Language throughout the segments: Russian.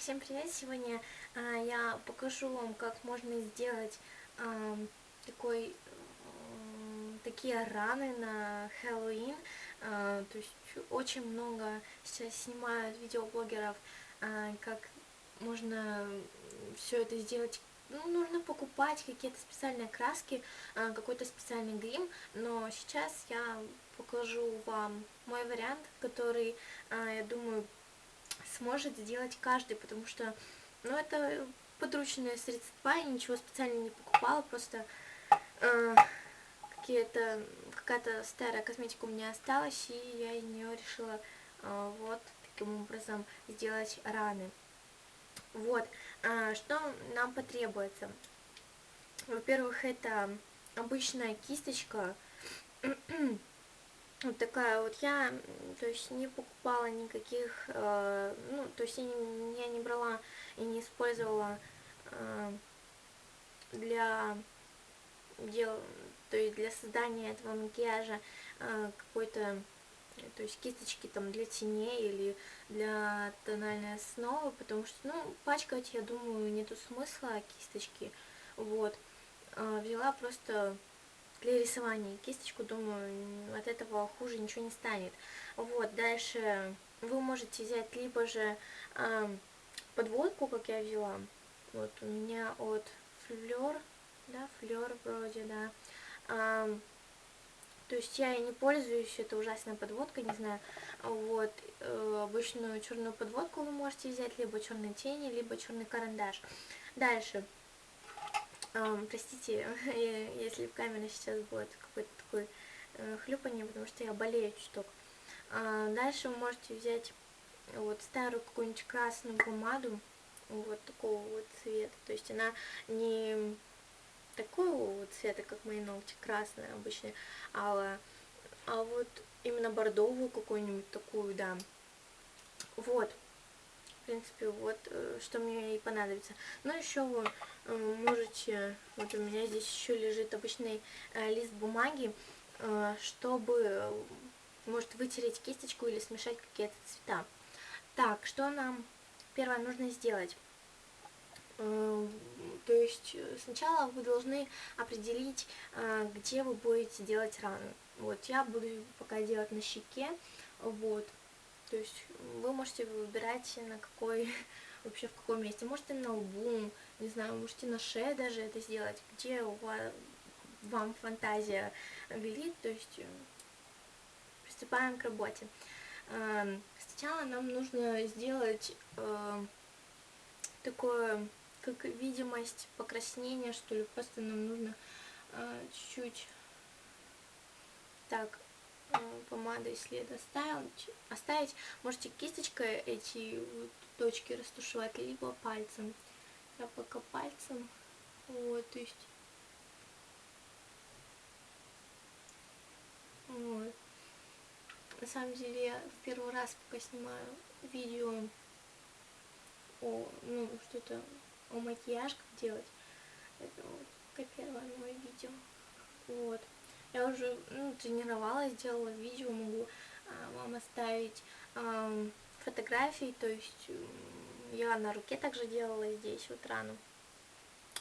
всем привет! Сегодня а, я покажу вам, как можно сделать а, такой, а, такие раны на Хэллоуин. А, то есть очень много сейчас снимают видеоблогеров, а, как можно все это сделать. Ну, нужно покупать какие-то специальные краски, какой-то специальный грим, но сейчас я покажу вам мой вариант, который, я думаю, сможет сделать каждый, потому что, ну, это подручные средства, я ничего специально не покупала, просто э, какие-то, какая-то старая косметика у меня осталась, и я из нее решила э, вот таким образом сделать раны. Вот, э, что нам потребуется? Во-первых, это обычная кисточка, вот такая вот. Я, то есть не покупала никаких, э, ну, то есть я не, я не брала и не использовала э, для дел, то есть для создания этого макияжа э, какой-то, то есть кисточки там для теней или для тональной основы, потому что, ну, пачкать, я думаю, нету смысла кисточки, вот, э, взяла просто для рисования кисточку, думаю, от этого хуже ничего не станет. Вот, дальше вы можете взять либо же э, подводку, как я взяла, вот у меня от Флёр, да, Флёр вроде, да, э, то есть я и не пользуюсь, это ужасная подводка, не знаю, вот, э, обычную черную подводку вы можете взять, либо черные тени, либо черный карандаш. Дальше, Um, простите, если в камере сейчас будет какой-то такой э, хлюпанье, потому что я болею чуток. Uh, дальше вы можете взять вот старую какую-нибудь красную помаду, вот такого вот цвета. То есть она не такого вот цвета, как мои ногти, красная обычная, а, а вот именно бордовую какую-нибудь такую, да. Вот принципе, вот э, что мне и понадобится. Но еще вы э, можете, вот у меня здесь еще лежит обычный э, лист бумаги, чтобы, может, вытереть кисточку или смешать какие-то цвета. Так, что нам первое нужно сделать? То есть сначала вы должны определить, где вы будете делать рану. Вот я буду пока делать на щеке, вот, то есть вы можете выбирать на какой, вообще в каком месте. Можете на лбу, не знаю, можете на шее даже это сделать, где у вас, вам фантазия велит, то есть э, приступаем к работе. Эм, сначала нам нужно сделать э, такое, как видимость покраснения, что ли, просто нам нужно э, чуть-чуть так помадой след оставить, оставить. Можете кисточкой эти вот точки растушевать, либо пальцем. Я пока пальцем. Вот, то есть... Вот. На самом деле, я в первый раз пока снимаю видео о, ну, что-то о макияж, как делать. Это вот как первое мое видео. Вот. Я уже ну, тренировалась, делала видео, могу а, вам оставить а, фотографии, то есть я на руке также делала здесь вот рану.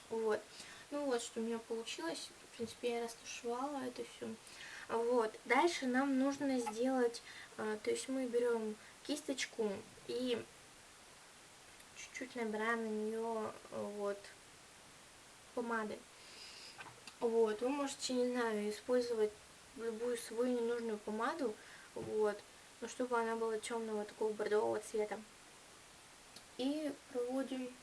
Вот. Ну вот, что у меня получилось. В принципе, я растушевала это все. Вот. Дальше нам нужно сделать, а, то есть мы берем кисточку и чуть-чуть набираем на нее вот помады. Вот, вы можете, не знаю, использовать любую свою ненужную помаду, вот, но чтобы она была темного такого бордового цвета. И проводим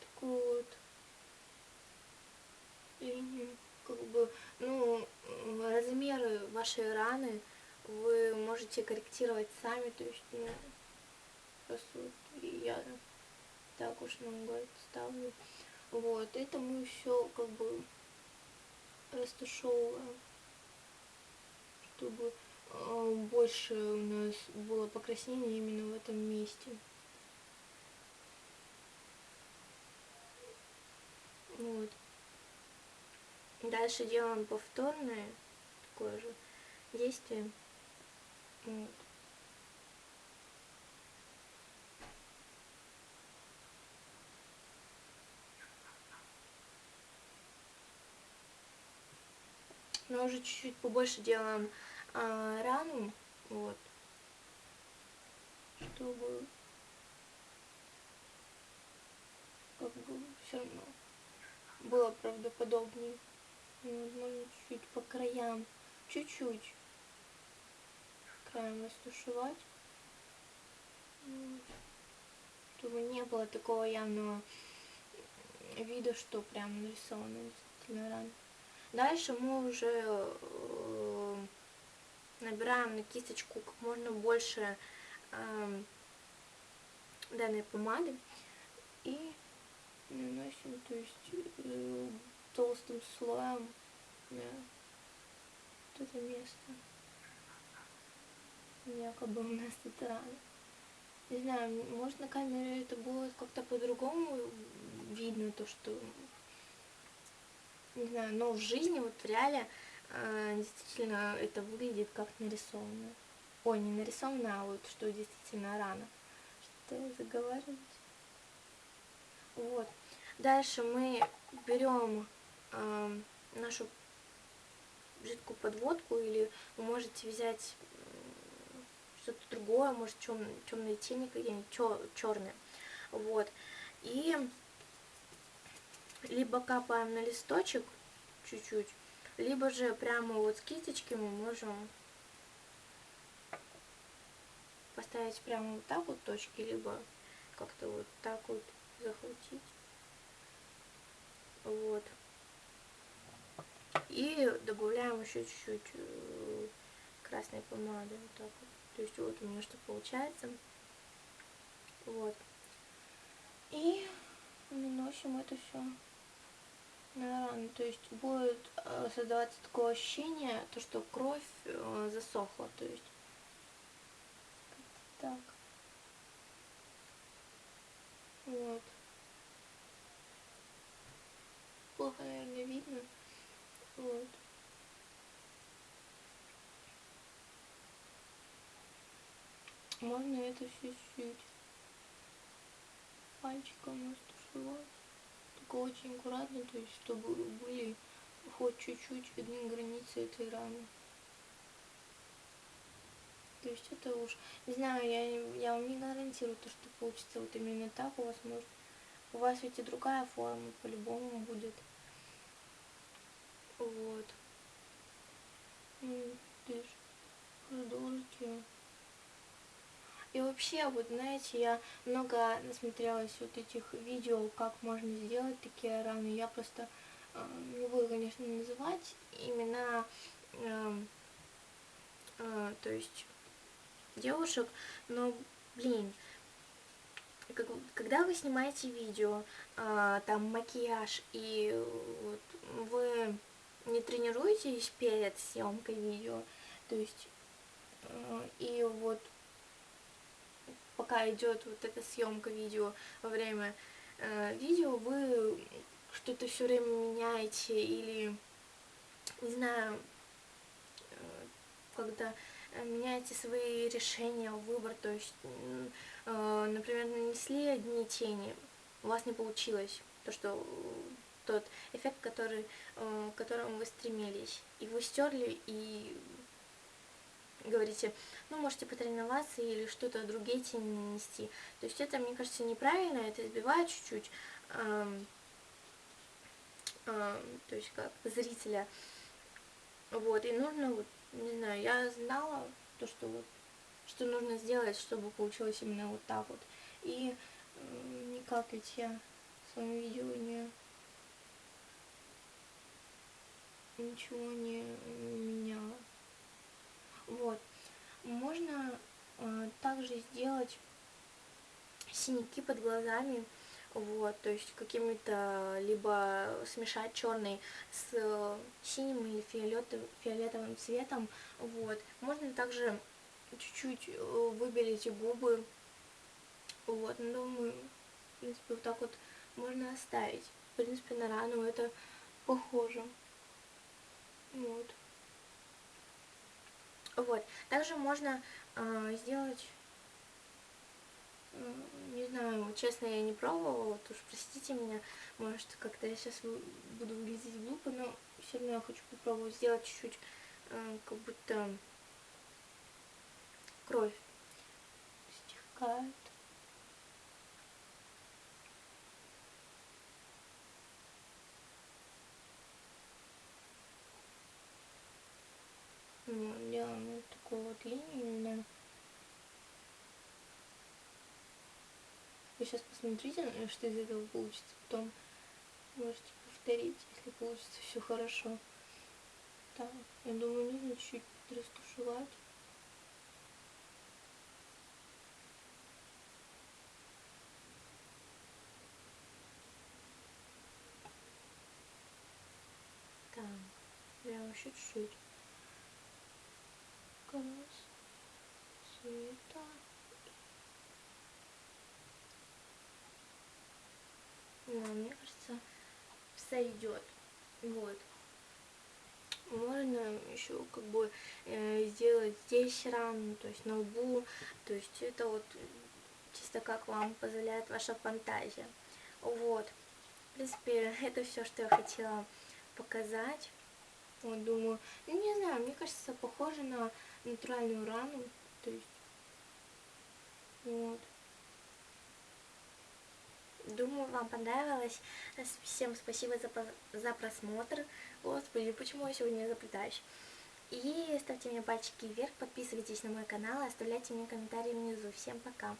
такую вот линию, как бы, ну, размеры вашей раны вы можете корректировать сами, то есть, ну, просто вот я так уж много ставлю. Вот, это мы все как бы растушевываем, чтобы э, больше у нас было покраснение именно в этом месте. Вот. Дальше делаем повторное такое же действие. Вот. Но уже чуть-чуть побольше делаем а, рану, вот, чтобы как бы все равно было правдоподобнее. Возможно, чуть-чуть по краям, чуть-чуть краем растушевать, чтобы не было такого явного вида, что прям нарисовано действительно рано. Дальше мы уже э, набираем на кисточку как можно больше э, данной помады и наносим, то есть э, толстым слоем на вот это место. Якобы у нас тут рано. Не знаю, может на камере это будет как-то по-другому видно, то что не знаю, но в жизни, вот в реале, э, действительно это выглядит как нарисованно. Ой, не нарисованно, а вот что действительно рано. Что я заговариваюсь. Вот. Дальше мы берем э, нашу жидкую подводку, или вы можете взять что-то другое, может чем, темные тени какие-нибудь, черные. Вот. И либо капаем на листочек чуть-чуть, либо же прямо вот с кисточки мы можем поставить прямо вот так вот точки, либо как-то вот так вот захватить. Вот. И добавляем еще чуть-чуть э, красной помады. Вот так вот. То есть вот у меня что получается. Вот. И наносим это все рану. То есть будет э, создаваться такое ощущение, то что кровь э, засохла. То есть так. Вот. Плохо, наверное, видно. Вот. Можно это чуть-чуть пальчиком растушевать. Только очень аккуратно, то есть чтобы были хоть чуть-чуть видны границы этой раны. То есть это уж, не знаю, я, я вам не гарантирую то, что получится вот именно так. У вас может, у вас ведь и другая форма по-любому будет. Вот. Видишь, продолжить ее. И вообще, вот знаете, я много насмотрелась вот этих видео, как можно сделать такие раны. Я просто э, не буду, конечно, называть имена, э, э, то есть девушек, но, блин, как, когда вы снимаете видео, э, там макияж, и вот, вы не тренируетесь перед съемкой видео, то есть, э, и вот пока идет вот эта съемка видео, во время э, видео вы что-то все время меняете или, не знаю, э, когда меняете свои решения, выбор, то есть, э, например, нанесли одни тени, у вас не получилось то, что тот эффект, который, э, к которому вы стремились, и вы стерли, и говорите, ну, можете потренироваться или что-то другие тени нанести. То есть это, мне кажется, неправильно, это избивает чуть-чуть, эм, эм, то есть как зрителя. Вот, и нужно, вот, не знаю, я знала то, что вот, что нужно сделать, чтобы получилось именно вот так вот. И э, никак ведь я в своем видео не ничего не меняла. Вот. Можно э, также сделать синяки под глазами, вот, то есть какими-то, либо смешать черный с э, синим или фиолетовым, фиолетовым цветом, вот. Можно также чуть-чуть э, выбелить губы, вот, ну, думаю, в принципе, вот так вот можно оставить. В принципе, на рану это похоже. Вот. Вот. Также можно э, сделать Не знаю, честно, я не пробовала, вот уж простите меня, может, как-то я сейчас буду выглядеть глупо, но все равно я хочу попробовать сделать чуть-чуть, э, как будто кровь стекает. Ну, делаем вот такую вот линию именно. Вы сейчас посмотрите, э, что из этого получится. Потом можете повторить, если получится все хорошо. Так, я думаю, нужно чуть-чуть растушевать. Так, прям еще чуть-чуть. Крас, цвета. Да, мне кажется, сойдет. Вот. Можно еще как бы э, сделать здесь рану, то есть на лбу. То есть это вот чисто как вам позволяет ваша фантазия. Вот. В принципе, это все, что я хотела показать. Вот, думаю, ну, не знаю, мне кажется, похоже на натуральную рану. То есть, вот. Думаю, вам понравилось. Всем спасибо за, за просмотр. Господи, почему я сегодня заплетаюсь? И ставьте мне пальчики вверх, подписывайтесь на мой канал оставляйте мне комментарии внизу. Всем пока!